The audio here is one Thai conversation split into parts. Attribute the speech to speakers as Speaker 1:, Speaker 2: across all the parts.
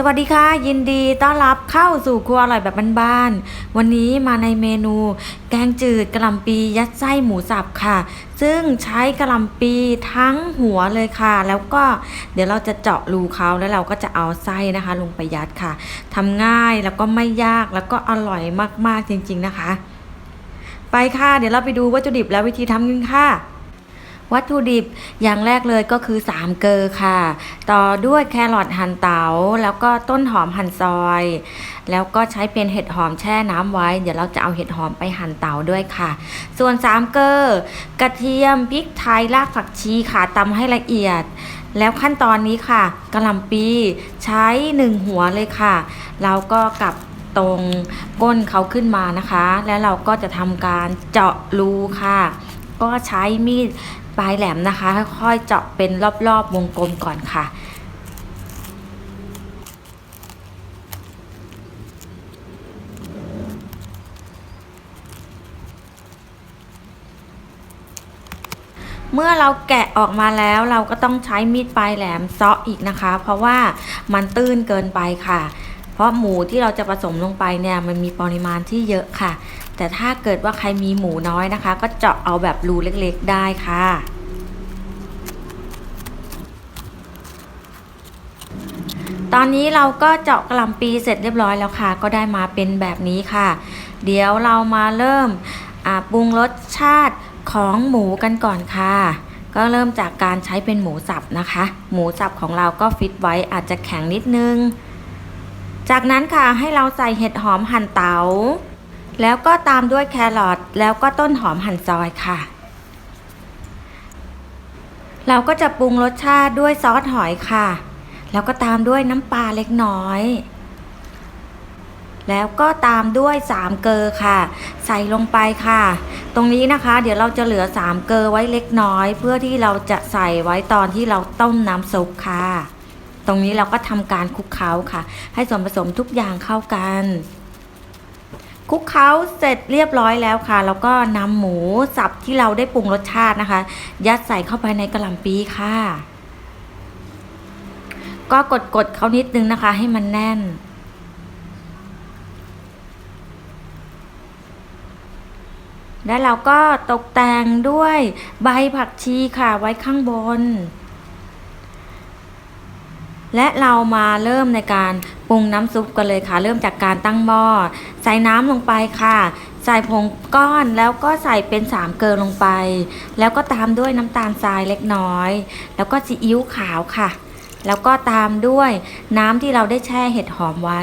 Speaker 1: สวัสดีค่ะ ยินดีต้อนรับเข้าสู่ครัวอร่อยแบบบ้านๆวันนี้มาในเมนู แกงจืดกะหล่ำปียัดไส้หมูสับค่ะ ซึ่งใช้กะหล่ำปีทั้งหัวเลยค่ะ แล้วก็เดี๋ยวเราจะเจาะรูเขาแล้วเราก็จะเอาไส้นะคะ ลงไปยัดค่ะทำง่ายแล้วก็ไม่ยากแล้วก็อร่อยมากๆจริง ๆนะคะ ไปค่ะ เดี๋ยวเราไปดูวัตถุดิบและวิธีทำกันค่ะ วัตถุดิบอย่างแรกเลยก็คือ 3 เกลอค่ะ ต่อด้วยแครอทหั่นเตาแล้วก็ต้นหอมหั่นซอย แล้วก็ใช้เป็นเห็ดหอมแช่น้ำไว้ เดี๋ยวเราจะเอาเห็ดหอมไปหั่นเตาด้วยค่ะ ส่วน 3 เกลอกระเทียมพริกไทยรากผักชีค่ะตำให้ละเอียด แล้วขั้นตอนนี้ค่ะกระหล่ำปีใช้ 1 หัวเลยค่ะเราก็กลับตรงก้นเขาขึ้นมานะคะ แล้วเราก็จะทำการเจาะรูค่ะ ก็ใช้มีดปลายแหลมนะคะ ค่อยๆเจาะเป็นรอบๆวงกลมก่อนค่ะเมื่อเราแกะออกมาแล้วเราก็ต้องใช้มีดปลายแหลมเซาะอีกนะคะ เพราะว่ามันตื้นเกินไปค่ะ เพราะหมูที่เราจะผสมลงไปเนี่ยมันมีปริมาณที่เยอะค่ะ แต่ถ้าเกิดว่าใครมีหมูน้อยนะคะ ก็เจาะเอาแบบรูเล็กๆได้ค่ะ ตอนนี้เราก็เจาะกระลำปีเสร็จเรียบร้อยแล้วค่ะ ก็ได้มาเป็นแบบนี้ค่ะ เดี๋ยวเรามาเริ่มปรุงรสชาติของหมูกันก่อนค่ะก็เริ่มจากการใช้เป็นหมูสับนะคะ หมูสับของเราก็ฟิตไว้อาจจะแข็งนิดนึง จากนั้นค่ะให้เราใส่เห็ดหอมหั่นเตา แล้วก็ตามด้วยแครอทแล้วก็ต้นหอมหั่นซอยค่ะ เราก็จะปรุงรสชาติด้วยซอสหอยค่ะ แล้วก็ตามด้วยน้ำปลาเล็กน้อย แล้วก็ตามด้วย 3 เกลอค่ะ ใส่ลงไปค่ะ ตรงนี้นะคะ เดี๋ยวเราจะเหลือ 3 เกลอไว้เล็กน้อย เพื่อที่เราจะใส่ไว้ตอนที่เราต้มน้ำซุปค่ะ ตรงนี้เราก็ทำการคลุกเคล้าค่ะ ให้ส่วนผสมทุกอย่างเข้ากัน คลุกเคล้าเสร็จเรียบร้อยแล้วค่ะ แล้วก็นำหมูสับที่เราได้ปรุงรสชาตินะคะ ยัดใส่เข้าไปในกระหล่ำปีค่ะ ก็กดกดๆเขานิดนึงนะคะ ให้มันแน่น แล้วเราก็ตกแต่งด้วยใบผักชีค่ะไว้ข้างบน และเรามาเริ่มในการปรุงน้ำซุปกันเลยค่ะ เริ่มจากการตั้งหม้อใส่น้ำลงไปค่ะ ใส่ผงก้อนแล้วก็ใส่เป็นสามเกลือลงไป แล้วก็ตามด้วยน้ำตาลทรายเล็กน้อย แล้วก็ซีอิ๊วขาวค่ะ แล้วก็ตามด้วยน้ำที่เราได้แช่เห็ดหอมไว้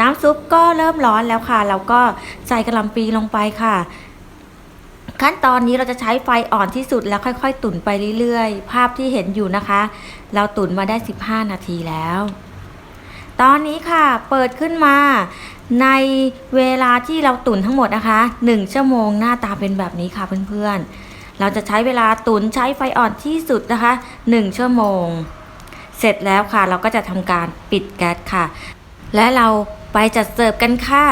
Speaker 1: น้ำซุปก็เริ่มร้อนแล้วค่ะ เราก็ใส่กระหล่ำปีลงไปค่ะ ขั้นตอนนี้เราจะใช้ไฟอ่อนที่สุดแล้วค่อย ๆ ตุ๋นไปเรื่อยๆ ภาพที่เห็นอยู่นะคะ เราตุ๋นมาได้ 15 นาทีแล้ว ตอนนี้ค่ะเปิดขึ้นมาในเวลาที่เราตุ๋นทั้งหมดนะคะ 1 ชั่วโมงหน้าตาเป็นแบบนี้ค่ะเพื่อนๆ เราจะใช้เวลาตุ๋นใช้ไฟอ่อนที่สุดนะคะ 1 ชั่วโมง เสร็จแล้วค่ะ เราก็จะทำการปิดแก๊สค่ะ และเราไปจัดเสิร์ฟกันค่ะ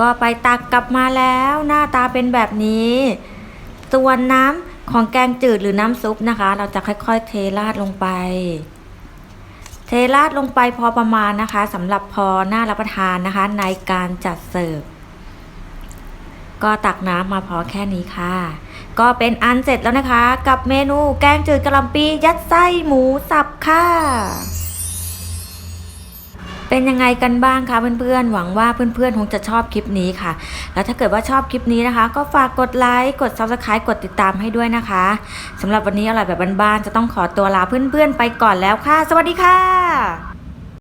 Speaker 1: ก็ไปตักกลับมาแล้วหน้าตาเป็นแบบนี้ส่วนน้ำของแกงจืดหรือน้ำซุปนะคะ เราจะค่อยๆ เทราดลงไป เทราดลงไปพอประมาณนะคะสำหรับพอหน้ารับประทานนะคะ ในการจัดเสิร์ฟก็ตักน้ำมาพอแค่นี้ค่ะ ก็เป็นอันเสร็จแล้วนะคะ กับเมนูแกงจืดกะหล่ำปียัดไส้หมูสับค่ะ เป็นยังไงกันบ้างคะเพื่อนๆ หวังว่าเพื่อนๆ คงจะชอบคลิปนี้ค่ะ แล้วถ้าเกิดว่าชอบคลิปนี้นะคะ ก็ฝากกดไลค์ กด subscribe กดติดตามให้ด้วยนะคะ สำหรับวันนี้อร่อยแบบบ้านๆ จะต้องขอตัวลาเพื่อนๆ ไปก่อนแล้วค่ะ สวัสดีค่ะ